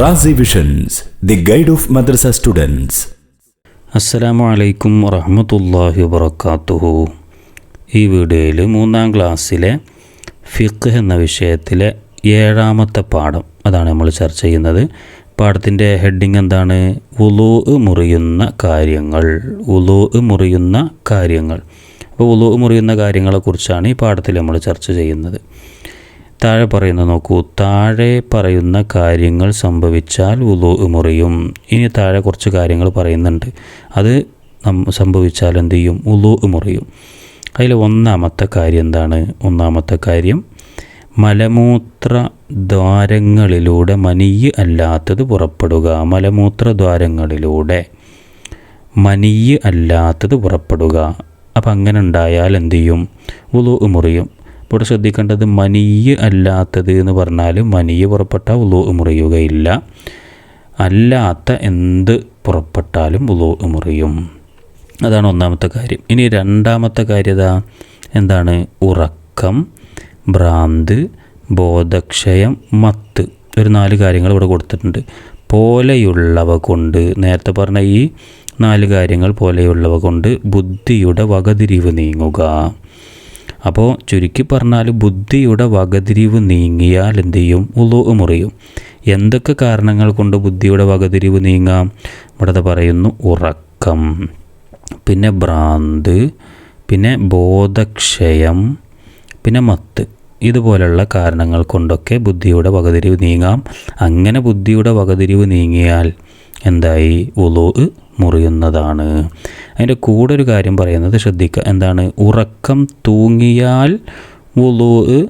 Razi visions the guide of madrasa students അസ്സലാമു അലൈക്കും വറഹമത്തല്ലാഹി വാത്തുഹു ഈ വീഡിയോയിൽ മൂന്നാം ക്ലാസ്സിലെ ഫിഖ് എന്ന വിഷയത്തിലെ ഏഴാമത്തെ പാഠം അതാണ് നമ്മൾ ചർച്ച ചെയ്യുന്നത്. പാഠത്തിന്റെ ഹെഡിങ് എന്താണ്? ഉലോ മുറിയുന്ന കാര്യങ്ങൾ. ഉലോ മുറിയുന്ന കാര്യങ്ങൾ. അപ്പോൾ ഉലോ മുറിയുന്ന കാര്യങ്ങളെക്കുറിച്ചാണ് ഈ പാഠത്തിൽ നമ്മൾ ചർച്ച ചെയ്യുന്നത്. താഴെ പറയുന്ന നോക്കൂ. താഴെ പറയുന്ന കാര്യങ്ങൾ സംഭവിച്ചാൽ ഉലു മുറിയും. ഇനി താഴെ കുറച്ച് കാര്യങ്ങൾ പറയുന്നുണ്ട്. അത് സംഭവിച്ചാൽ എന്ത് ചെയ്യും? ഉലു മുറിയും. അതിൽ ഒന്നാമത്തെ കാര്യം എന്താണ്? ഒന്നാമത്തെ കാര്യം മലമൂത്ര ദ്വാരങ്ങളിലൂടെ മനിയ് അല്ലാത്തത് പുറപ്പെടുക. മലമൂത്ര ദ്വാരങ്ങളിലൂടെ മനിയ് അല്ലാത്തത് പുറപ്പെടുക. അപ്പം അങ്ങനെ ഉണ്ടായാൽ എന്ത് ചെയ്യും? ഉലു മുറിയും. ഇവിടെ ശ്രദ്ധിക്കേണ്ടത് മനിയ് അല്ലാത്തത് എന്ന് പറഞ്ഞാൽ മനിയ് പുറപ്പെട്ട ഉലോ മുറിയുകയില്ല. അല്ലാത്ത എന്ത് പുറപ്പെട്ടാലും ഉലോ മുറിയും. അതാണ് ഒന്നാമത്തെ കാര്യം. ഇനി രണ്ടാമത്തെ കാര്യത എന്താണ്? ഉറക്കം ഭ്രാന്ത് ബോധക്ഷയം മത്ത്. ഒരു നാല് കാര്യങ്ങൾ ഇവിടെ കൊടുത്തിട്ടുണ്ട്. പോലെയുള്ളവ കൊണ്ട് നേരത്തെ പറഞ്ഞ ഈ നാല് കാര്യങ്ങൾ പോലെയുള്ളവ കൊണ്ട് ബുദ്ധിയുടെ വകതിരിവ് നീങ്ങുക. അപ്പോൾ ചുരുക്കി പറഞ്ഞാൽ ബുദ്ധിയുടെ വകതിരിവ് നീങ്ങിയാൽ എന്ത് ചെയ്യും? ഉളു മുറിയും. എന്തൊക്കെ കാരണങ്ങൾ കൊണ്ട് ബുദ്ധിയുടെ വകതിരിവ് നീങ്ങാം? ഇവിടെ പറയുന്നു ഉറക്കം പിന്നെ ഭ്രാന്ത് പിന്നെ ബോധക്ഷയം പിന്നെ മത്ത്. ഇതുപോലുള്ള കാരണങ്ങൾ കൊണ്ടൊക്കെ ബുദ്ധിയുടെ വകതിരിവ് നീങ്ങാം. അങ്ങനെ ബുദ്ധിയുടെ വകതിരിവ് നീങ്ങിയാൽ എന്തായി? ഉലു മുറിയുന്നതാണ്. അതിന്റെ കൂടെ ഒരു കാര്യം പറയുന്നത് ശ്രദ്ധിക്കുക. എന്താണ്? ഉറക്കം തൂങ്ങിയാൽ വുളൂ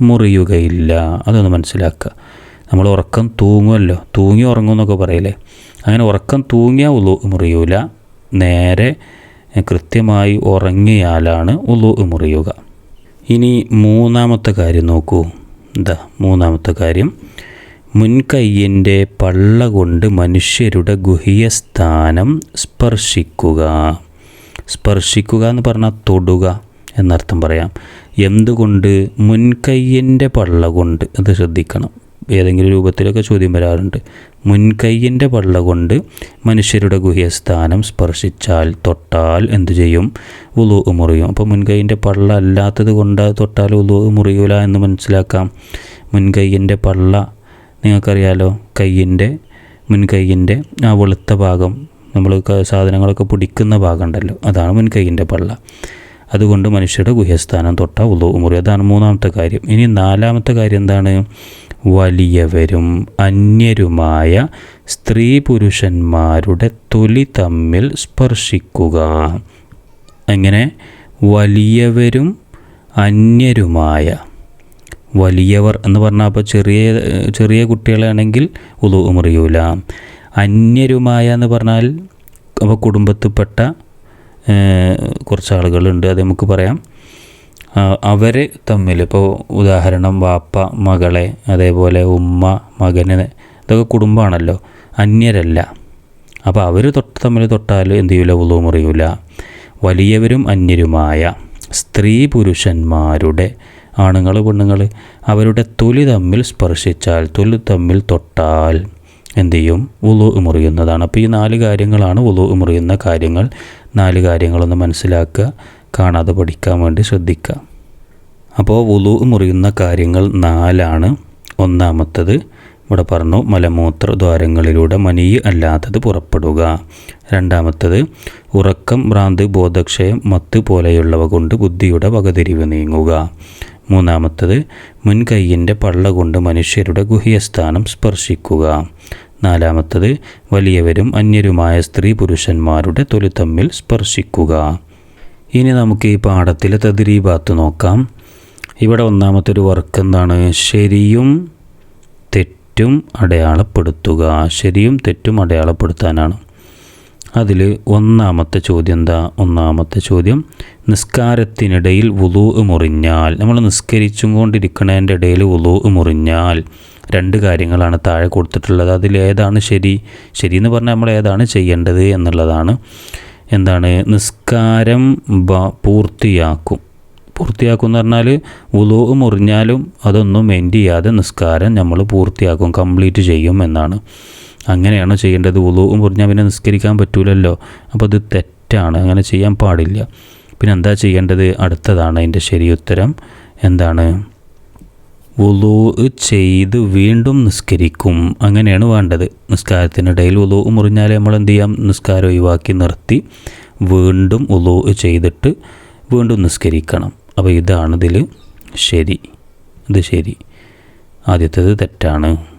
മുറിയുകയില്ല. അതൊന്ന് മനസ്സിലാക്കുക. നമ്മൾ ഉറക്കം തൂങ്ങുമല്ലോ? തൂങ്ങി ഉറങ്ങുമെന്നൊക്കെ പറയില്ലേ? അങ്ങനെ ഉറക്കം തൂങ്ങിയാൽ ഉളു മുറിയൂല. നേരെ കൃത്യമായി ഉറങ്ങിയാലാണ് ഉളു മുറിയുക. ഇനി മൂന്നാമത്തെ കാര്യം നോക്കൂ. എന്താ മൂന്നാമത്തെ കാര്യം. മുൻകയ്യന്റെ പള്ള കൊണ്ട് മനുഷ്യരുടെ ഗുഹ്യ സ്ഥാനം സ്പർശിക്കുക. സ്പർശിക്കുക എന്ന് പറഞ്ഞാൽ തൊടുക എന്നർത്ഥം പറയാം. എന്തുകൊണ്ട്? മുൻകൈയന്റെ പള്ള കൊണ്ട്. അത് ശ്രദ്ധിക്കണം. ഏതെങ്കിലും രൂപത്തിലൊക്കെ ചോദ്യം വരാറുണ്ട്. മുൻകൈയന്റെ പള്ള കൊണ്ട് മനുഷ്യരുടെ ഗുഹ്യസ്ഥാനം സ്പർശിച്ചാൽ തൊട്ടാൽ എന്തു ചെയ്യും? ഉലു മുറിയും. അപ്പോൾ മുൻകൈയിന്റെ പള്ള അല്ലാത്തത് കൊണ്ട് തൊട്ടാൽ ഉലു മുറിയൂല എന്ന് മനസ്സിലാക്കാം. മുൻകൈയിന്റെ പള്ള നിങ്ങൾക്കറിയാലോ കയ്യിന്റെ മുൻകൈയിന്റെ ആ വെളുത്ത ഭാഗം നമ്മൾ സാധനങ്ങളൊക്കെ പിടിക്കുന്ന ഭാഗം ഉണ്ടല്ലോ അതാണ് മുൻകൈയിന്റെ പള്ള. അതുകൊണ്ട് മനുഷ്യരുടെ ഗുഹ്യസ്ഥാനം തൊട്ട ഉള്ളൂ മുറി. അതാണ് മൂന്നാമത്തെ കാര്യം. ഇനി നാലാമത്തെ കാര്യം എന്താണ്? വലിയവരും അന്യരുമായ സ്ത്രീ പുരുഷന്മാരുടെ തൊലി തമ്മിൽ സ്പർശിക്കുക. അങ്ങനെ വലിയവരും അന്യരുമായ. വലിയവർ എന്ന് പറഞ്ഞാൽ അപ്പോൾ ചെറിയ ചെറിയ കുട്ടികളാണെങ്കിൽ ഉതു മുറിയൂല. അന്യരുമായ എന്ന് പറഞ്ഞാൽ അപ്പോൾ കുടുംബത്തിൽപ്പെട്ട കുറച്ച് ആളുകളുണ്ട് അത് നമുക്ക് പറയാം. അവർ തമ്മിൽ ഇപ്പോൾ ഉദാഹരണം വാപ്പ മകളെ അതേപോലെ ഉമ്മ മകന് ഇതൊക്കെ കുടുംബമാണല്ലോ. അന്യരല്ല. അപ്പോൾ അവർ തൊട്ട് തമ്മിൽ തൊട്ടാൽ എന്ത് ചെയ്യൂല? ഉളു മുറിയൂല. വലിയവരും അന്യരുമായ സ്ത്രീ പുരുഷന്മാരുടെ ആണുങ്ങൾ പെണ്ണുങ്ങൾ അവരുടെ തൊലി തമ്മിൽ സ്പർശിച്ചാൽ തൊലി തമ്മിൽ തൊട്ടാൽ എന്ത് ചെയ്യും? ഉളു മുറിയുന്നതാണ്. അപ്പോൾ ഈ നാല് കാര്യങ്ങളാണ് ഉളു മുറിയുന്ന കാര്യങ്ങൾ. നാല് കാര്യങ്ങളൊന്ന് മനസ്സിലാക്കുക കാണാതെ പഠിക്കാൻ വേണ്ടി ശ്രദ്ധിക്കുക. അപ്പോൾ ഉളു മുറിയുന്ന കാര്യങ്ങൾ നാലാണ്. ഒന്നാമത്തത് ഇവിടെ പറഞ്ഞു മലമൂത്ര ദ്വാരങ്ങളിലൂടെ മനി അല്ലാത്തത് പുറപ്പെടുക. രണ്ടാമത്തത് ഉറക്കം ഭ്രാന്ത് ബോധക്ഷയം മത്ത് പോലെയുള്ളവ കൊണ്ട് ബുദ്ധിയുടെ വകതിരിവ് നീങ്ങുക. മൂന്നാമത്തത് മുൻകൈയിന്റെ പള്ള കൊണ്ട് മനുഷ്യരുടെ ഗുഹ്യസ്ഥാനം സ്പർശിക്കുക. നാലാമത്തത് വലിയവരും അന്യരുമായ സ്ത്രീ പുരുഷന്മാരുടെ തൊലി തമ്മിൽ സ്പർശിക്കുക. ഇനി നമുക്ക് ഈ പാഠത്തിലെ തദ്രീബാത്ത് നോക്കാം. ഇവിടെ ഒന്നാമത്തെ ഒരു വർക്ക് എന്താണ്? ശരിയും തെറ്റും അടയാളപ്പെടുത്തുക. ശരിയും തെറ്റും അടയാളപ്പെടുത്താനാണ്. അതിൽ ഒന്നാമത്തെ ചോദ്യം എന്താ ഒന്നാമത്തെ ചോദ്യം നിസ്കാരത്തിനിടയിൽ വുളു മുറിഞ്ഞാൽ നമ്മൾ നിസ്കരിച്ചും കൊണ്ടിരിക്കുന്നതിന്റെ ഇടയിൽ വുളു മുറിഞ്ഞാൽ രണ്ട് കാര്യങ്ങളാണ് താഴെ കൊടുത്തിട്ടുള്ളത്. അതിലേതാണ് ശരി ശരി? എന്ന് പറഞ്ഞാൽ നമ്മൾ ഏതാണ് ചെയ്യേണ്ടത് എന്നുള്ളതാണ്. എന്താണ്? നിസ്കാരം പൂർത്തിയാക്കും. പൂർത്തിയാക്കും എന്ന് പറഞ്ഞാൽ ഉലോ മുറിഞ്ഞാലും അതൊന്നും മെൻഡ് ചെയ്യാതെ നിസ്കാരം നമ്മൾ പൂർത്തിയാക്കും കംപ്ലീറ്റ് ചെയ്യും എന്നാണ്. അങ്ങനെയാണ് ചെയ്യേണ്ടത്? ഉളവും പറഞ്ഞാൽ പിന്നെ നിസ്കരിക്കാൻ പറ്റൂലല്ലോ. അപ്പോൾ അത് തെറ്റാണ്. അങ്ങനെ ചെയ്യാൻ പാടില്ല. പിന്നെ എന്താ ചെയ്യേണ്ടത്? അടുത്തതാണ് അതിന്റെ ശരിയുത്തരം എന്താണ്? വുളൂ ചെയ്ത് വീണ്ടും നിസ്കരിക്കും. അങ്ങനെയാണ് വേണ്ടത്. നിസ്കാരത്തിനിടയിൽ ഉലൂ മുറിഞ്ഞാൽ നമ്മൾ എന്ത് ചെയ്യാം? നിസ്കാരം ഒഴിവാക്കി നിർത്തി വീണ്ടും ഉലൂ ചെയ്തിട്ട് വീണ്ടും നിസ്കരിക്കണം. അപ്പോൾ ഇതാണ് ഇതിൽ ശരി. ഇത് ശരി. ആദ്യത്തേത് തെറ്റാണ്.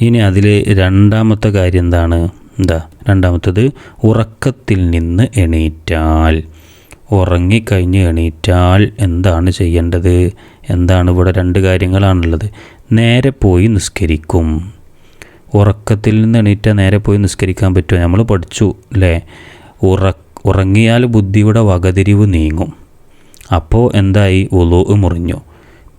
ഇനി അതിലെ രണ്ടാമത്തെ കാര്യം എന്താണ്? എന്താ? രണ്ടാമത്തത് ഉറക്കത്തിൽ നിന്ന് എണീറ്റാൽ. ഉറങ്ങിക്കഴിഞ്ഞ് എണീറ്റാൽ എന്താണ് ചെയ്യേണ്ടത്? എന്താണ് ഇവിടെ രണ്ട് കാര്യങ്ങളാണുള്ളത്. നേരെ പോയി നിസ്കരിക്കും. ഉറക്കത്തിൽ നിന്ന് എണീറ്റാൽ നേരെ പോയി നിസ്കരിക്കാൻ പറ്റുമോ? നമ്മൾ പഠിച്ചു അല്ലേ? ഉറ ഉറങ്ങിയാൽ ബുദ്ധിയുടെ വകതിരിവ് നീങ്ങും. അപ്പോൾ എന്തായി? ഉലു മുറിഞ്ഞു.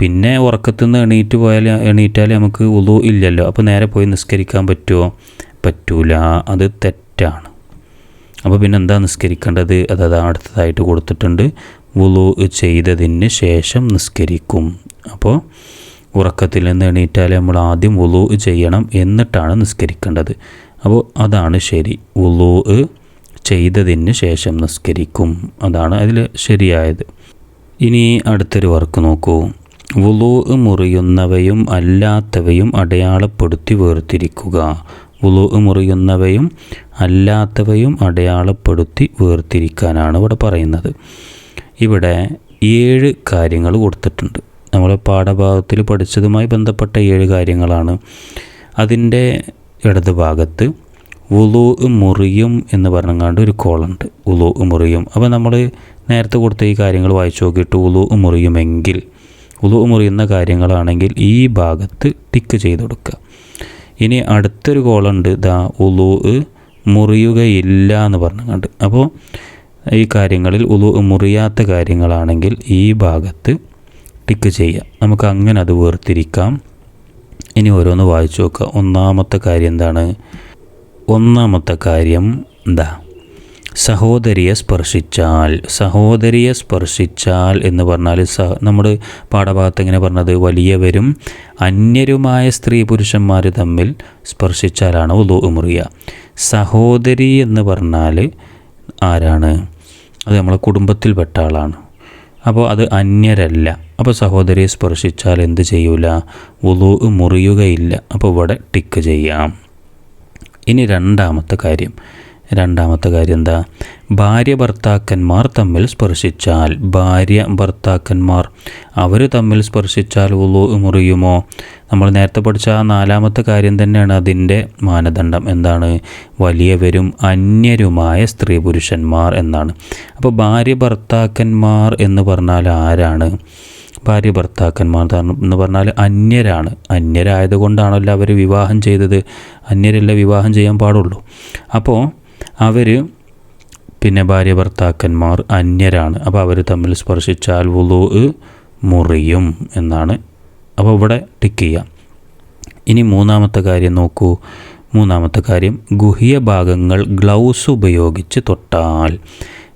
പിന്നെ ഉറക്കത്തിൽ നിന്ന് എണീറ്റ് പോയാൽ എണീറ്റാൽ നമുക്ക് ഉളു ഇല്ലല്ലോ. അപ്പോൾ നേരെ പോയി നിസ്കരിക്കാൻ പറ്റുമോ പറ്റൂല. അത് തെറ്റാണ്. അപ്പോൾ പിന്നെ എന്താ നിസ്കരിക്കേണ്ടത്? അതത് അതാ അടുത്തതായിട്ട് കൊടുത്തിട്ടുണ്ട്. വുളു ചെയ്തതിന് ശേഷം നിസ്കരിക്കും. അപ്പോൾ ഉറക്കത്തിൽ നിന്ന് എണീറ്റാൽ നമ്മൾ ആദ്യം വുളു ചെയ്യണം എന്നിട്ടാണ് നിസ്കരിക്കേണ്ടത്. അപ്പോൾ അതാണ് ശരി. വുളു ചെയ്തതിന് ശേഷം നിസ്കരിക്കും. അതാണ് അതിൽ ശരിയായത്. ഇനി അടുത്തൊരു വർക്ക് നോക്കൂ. വുളു മുറിയുന്നവയും അല്ലാത്തവയും അടയാളപ്പെടുത്തി വേർതിരിക്കുക. വുളു മുറിയുന്നവയും അല്ലാത്തവയും അടയാളപ്പെടുത്തി വേർതിരിക്കാനാണ് ഇവിടെ പറയുന്നത്. ഇവിടെ ഏഴ് കാര്യങ്ങൾ കൊടുത്തിട്ടുണ്ട്. നമ്മൾ പാഠഭാഗത്തിൽ പഠിച്ചതുമായി ബന്ധപ്പെട്ട ഏഴ് കാര്യങ്ങളാണ്. അതിന്റെ ഇടത് ഭാഗത്ത് ഉലു മുറിയും എന്ന് പറഞ്ഞുകൊണ്ട് ഒരു കോളുണ്ട്. ഉലു മുറിയും. അപ്പോൾ നമ്മൾ നേരത്തെ കൊടുത്ത ഈ കാര്യങ്ങൾ വായിച്ചു നോക്കിയിട്ട് ഉലു മുറിയുമെങ്കിൽ ഉലു മുറിയുന്ന കാര്യങ്ങളാണെങ്കിൽ ഈ ഭാഗത്ത് ടിക്ക് ചെയ്ത് കൊടുക്കുക. ഇനി അടുത്തൊരു കോളുണ്ട് ദാ ഉളു മുറിയുകയില്ല എന്ന് പറഞ്ഞുകൊണ്ട് അപ്പോൾ ഈ കാര്യങ്ങളിൽ ഉളു മുറിയാത്ത കാര്യങ്ങളാണെങ്കിൽ ഈ ഭാഗത്ത് ടിക്ക് ചെയ്യുക. നമുക്ക് അങ്ങനെ അത് വേർതിരിക്കാം. ഇനി ഓരോന്ന് വായിച്ചു നോക്കുക. ഒന്നാമത്തെ കാര്യം എന്താണ്? ഒന്നാമത്തെ കാര്യം എന്താ സഹോദരിയെ സ്പർശിച്ചാൽ സഹോദരിയെ സ്പർശിച്ചാൽ എന്ന് പറഞ്ഞാൽ സ നമ്മുടെ പാഠഭാഗത്ത് എങ്ങനെ പറഞ്ഞത് വലിയവരും അന്യരുമായ സ്ത്രീ പുരുഷന്മാർ തമ്മിൽ സ്പർശിച്ചാലാണ് ഉദോ മുറിയ സഹോദരി എന്ന് പറഞ്ഞാൽ ആരാണ്? അത് നമ്മളെ കുടുംബത്തിൽപ്പെട്ട ആളാണ്. അപ്പോൾ അത് അന്യരല്ല. അപ്പോൾ സഹോദരിയെ സ്പർശിച്ചാൽ എന്ത് ചെയ്യൂല? ഉലു മുറിയുകയില്ല. അപ്പോൾ ഇവിടെ ടിക്ക് ചെയ്യാം. ഇനി രണ്ടാമത്തെ കാര്യം. രണ്ടാമത്തെ കാര്യം എന്താ ഭാര്യ ഭർത്താക്കന്മാർ തമ്മിൽ സ്പർശിച്ചാൽ ഭാര്യ ഭർത്താക്കന്മാർ അവർ തമ്മിൽ സ്പർശിച്ചാൽ ഉള്ളു മുറിയുമോ? നമ്മൾ നേരത്തെ പഠിച്ച ആ നാലാമത്തെ കാര്യം തന്നെയാണ് അതിന്റെ മാനദണ്ഡം. എന്താണ്? വലിയവരും അന്യരുമായ സ്ത്രീ പുരുഷന്മാർ എന്നാണ്. അപ്പോൾ ഭാര്യ ഭർത്താക്കന്മാർ എന്ന് പറഞ്ഞാൽ ആരാണ്? ഭാര്യ ഭർത്താക്കന്മാർ എന്ന് പറഞ്ഞാൽ അന്യരാണ്. അന്യരായതുകൊണ്ടാണല്ലോ അവർ വിവാഹം ചെയ്തത്. അന്യരല്ല വിവാഹം ചെയ്യാൻ പാടുള്ളൂ. അപ്പോൾ അവർ പിന്നെ ഭാര്യ ഭർത്താക്കന്മാർ അന്യരാണ്. അപ്പോൾ അവർ തമ്മിൽ സ്പർശിച്ചാൽ വുളു മുറിയും എന്നാണ് അപ്പോൾ ഇവിടെ ടിക്ക് ചെയ്യാം. ഇനി മൂന്നാമത്തെ കാര്യം നോക്കൂ. മൂന്നാമത്തെ കാര്യം ഗുഹ്യ ഭാഗങ്ങൾ ഗ്ലൗസ് ഉപയോഗിച്ച് തൊട്ടാൽ.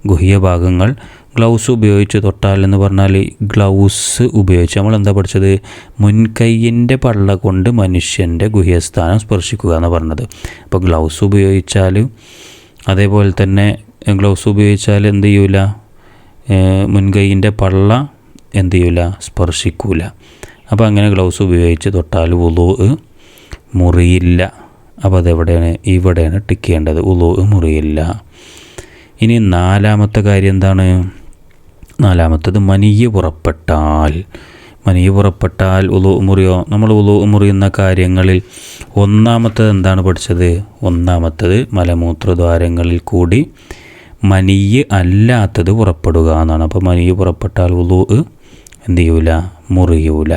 ഗുഹ്യ ഭാഗങ്ങൾ ഗ്ലൗസ് ഉപയോഗിച്ച് തൊട്ടാൽ എന്ന് പറഞ്ഞാൽ ഗ്ലൗസ് ഉപയോഗിച്ച് നമ്മൾ എന്താ പഠിച്ചത്? മുൻകൈയിന്റെ പള്ള കൊണ്ട് മനുഷ്യന്റെ ഗുഹ്യസ്ഥാനം സ്പർശിക്കുക എന്ന് പറഞ്ഞത്. അപ്പോൾ ഗ്ലൗസ് ഉപയോഗിച്ചാൽ അതേപോലെ തന്നെ ഗ്ലൗസ് ഉപയോഗിച്ചാൽ എന്ത് ചെയ്യൂല? മുൻകൈയിന്റെ പള്ള എന്ത് ചെയ്യൂല? സ്പർശിക്കൂല. അപ്പോൾ അങ്ങനെ ഗ്ലൗസ് ഉപയോഗിച്ച് തൊട്ടാൽ ഉലു മുറിയില്ല. അപ്പോൾ അതെവിടെയാണ്? ഇവിടെയാണ് ടിക്ക് ചെയ്യേണ്ടത്. ഉലു മുറിയില്ല. ഇനി നാലാമത്തെ കാര്യം എന്താണ്? നാലാമത്തത് മനിയ പുറപ്പെട്ടാൽ. മനീയ പുറപ്പെട്ടാൽ ഉലു മുറിയോ? നമ്മൾ ഉലു മുറിയുന്ന കാര്യങ്ങളിൽ ഒന്നാമത്തത് എന്താണ് പഠിച്ചത്? ഒന്നാമത്തത് മലമൂത്രദ്വാരങ്ങളിൽ കൂടി മനീ അല്ലാത്തത് പുറപ്പെടുക എന്നാണ്. അപ്പോൾ മനീ പുറപ്പെട്ടാൽ ഉലു എന്ത് ചെയ്യൂല? മുറിയൂല.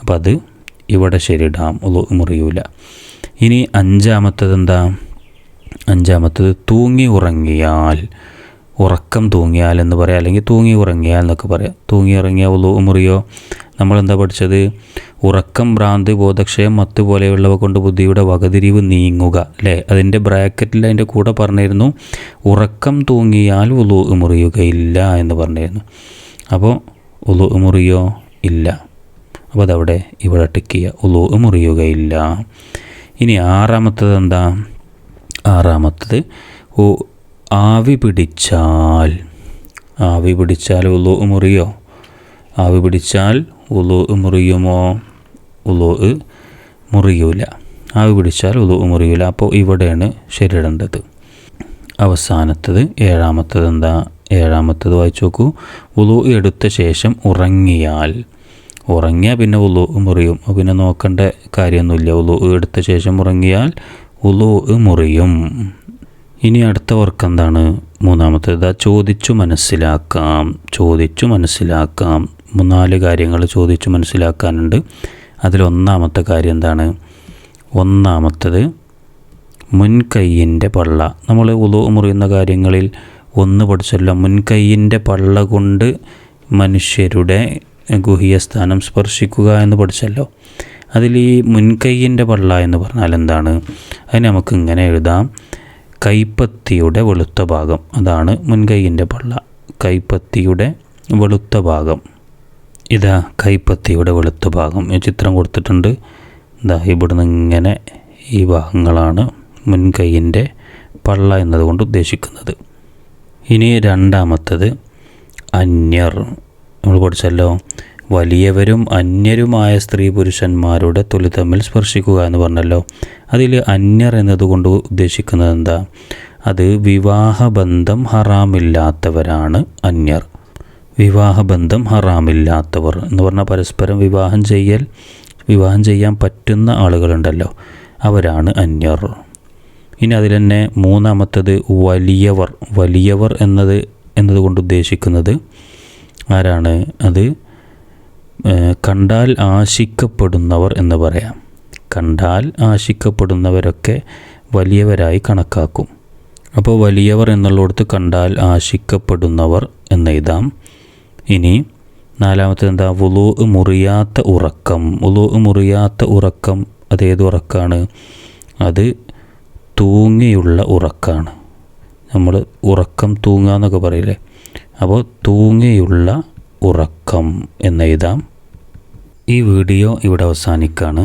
അപ്പം അത് ഇവിടെ ശരിയിടാം ഉലു മുറിയൂല. ഇനി അഞ്ചാമത്തത് എന്താ? അഞ്ചാമത്തത് തൂങ്ങി ഉറങ്ങിയാൽ ഉറക്കം തൂങ്ങിയാൽ എന്ന് പറയാം. അല്ലെങ്കിൽ തൂങ്ങി ഉറങ്ങിയാൽ എന്നൊക്കെ പറയാം. തൂങ്ങി ഉറങ്ങിയാൽ ഉള്ളു മുറിയോ? നമ്മളെന്താ പഠിച്ചത്? ഉറക്കം ഭ്രാന്ത് ബോധക്ഷയം മത്ത് പോലെയുള്ളവ കൊണ്ട് ബുദ്ധിയുടെ വകതിരിവ് നീങ്ങുക. അല്ലേ? അതിന്റെ ബ്രാക്കറ്റിൽ അതിന്റെ കൂടെ പറഞ്ഞിരുന്നു ഉറക്കം തൂങ്ങിയാൽ ഉളു മുറിയുകയില്ല എന്ന് പറഞ്ഞിരുന്നു. അപ്പോൾ ഉലു മുറിയോ? ഇല്ല. അപ്പോൾ അതവിടെ ഇവിടെ ടിക്ക് ചെയ്യുക ഉലു മുറിയുകയില്ല ഇനി ആറാമത്തത് എന്താ? ആറാമത്തത് ഓ ആവി പിടിച്ചാൽ ആവി പിടിച്ചാൽ ഉലു മുറിയോ? ആവി പിടിച്ചാൽ ഉലു മുറിയുമോ? ഉലു മുറിയൂല. ആവി പിടിച്ചാൽ ഉലു മുറിയൂല. അപ്പോൾ ഇവിടെയാണ് ശരിയിടേണ്ടത്. അവസാനത്തത് ഏഴാമത്തത് എന്താ? ഏഴാമത്തത് വായിച്ചു നോക്കൂ. ഉളു എടുത്ത ശേഷം ഉറങ്ങിയാൽ ഉറങ്ങിയാൽ പിന്നെ ഉളു മുറിയും. പിന്നെ നോക്കേണ്ട കാര്യമൊന്നുമില്ല. ഉളു എടുത്ത ശേഷം ഉറങ്ങിയാൽ ഉളു മുറിയും. ഇനി അടുത്ത വർക്ക് എന്താണ്? മൂന്നാമത്തേത് ചോദിച്ചു മനസ്സിലാക്കാം. ചോദിച്ചു മനസ്സിലാക്കാം. മൂന്നാൽ കാര്യങ്ങൾ ചോദിച്ചു മനസ്സിലാക്കാനുണ്ട്. അതിലൊന്നാമത്തെ കാര്യം എന്താണ്? ഒന്നാമത്തത് മുൻകൈയിന്റെ പള്ള. നമ്മൾ ഉളു മുറിയുന്ന കാര്യങ്ങളിൽ ഒന്ന് പഠിച്ചല്ലോ. മുൻകൈയിന്റെ പള്ള കൊണ്ട് മനുഷ്യരുടെ ഗുഹ്യ സ്ഥാനം സ്പർശിക്കുക എന്ന് പഠിച്ചല്ലോ. അതിൽ ഈ മുൻകൈയിന്റെ പള്ള എന്ന് പറഞ്ഞാൽ എന്താണ്? അതിന് നമുക്ക് ഇങ്ങനെ എഴുതാം. കൈപ്പത്തിയുടെ വെളുത്ത ഭാഗം. അതാണ് മുൻകൈയിന്റെ പള്ള. കൈപ്പത്തിയുടെ വെളുത്ത ഭാഗം. ഇതാ കൈപ്പത്തിയുടെ വെളുത്ത ഭാഗം. ഈ ചിത്രം കൊടുത്തിട്ടുണ്ട്. ഇതാ ഇവിടുന്ന് ഇങ്ങനെ ഈ ഭാഗങ്ങളാണ് മുൻകൈയിന്റെ പള്ള എന്നതുകൊണ്ട് ഉദ്ദേശിക്കുന്നത്. ഇനി രണ്ടാമത്തത് അന്യർ. നമ്മൾ പഠിച്ചല്ലോ. വലിയവരും അന്യരുമായ സ്ത്രീ പുരുഷന്മാരുടെ തൊലി തമ്മിൽ സ്പർശിക്കുക എന്ന് പറഞ്ഞല്ലോ. അതിൽ അന്യർ എന്നതുകൊണ്ട് ഉദ്ദേശിക്കുന്നത് എന്താ? അത് വിവാഹബന്ധം ഹറാമില്ലാത്തവരാണ് അന്യർ. വിവാഹബന്ധം ഹറാമില്ലാത്തവർ എന്ന് പറഞ്ഞാൽ പരസ്പരം വിവാഹം ചെയ്യൽ വിവാഹം ചെയ്യാൻ പറ്റുന്ന ആളുകളുണ്ടല്ലോ. അവരാണ് അന്യർ. ഇനി അതിൽ തന്നെ മൂന്നാമത്തത് വലിയവർ. വലിയവർ എന്നത് എന്നതുകൊണ്ട് ഉദ്ദേശിക്കുന്നത് ആരാണ്? അത് കണ്ടാൽ ആശിക്കപ്പെടുന്നവർ എന്ന് പറയാം. കണ്ടാൽ ആശിക്കപ്പെടുന്നവരൊക്കെ വലിയവരായി കണക്കാക്കും. അപ്പോൾ വലിയവർ എന്നുള്ളിടത്ത് കണ്ടാൽ ആശിക്കപ്പെടുന്നവർ എന്നെഴുതാം. ഇനി നാലാമത്തെ എന്താ മുറിയാത്ത ഉറക്കം. വുളു മുറിയാത്ത ഉറക്കം അതേത് ഉറക്കാണ്? അത് തൂങ്ങിയുള്ള ഉറക്കാണ്. നമ്മൾ ഉറക്കം തൂങ്ങുക എന്നൊക്കെ പറയില്ലേ? അപ്പോൾ തൂങ്ങിയുള്ള ഉറക്കം എന്നെഴുതാം ഈ വീഡിയോ ഇവിടെ അവസാനിക്കുകയാണ്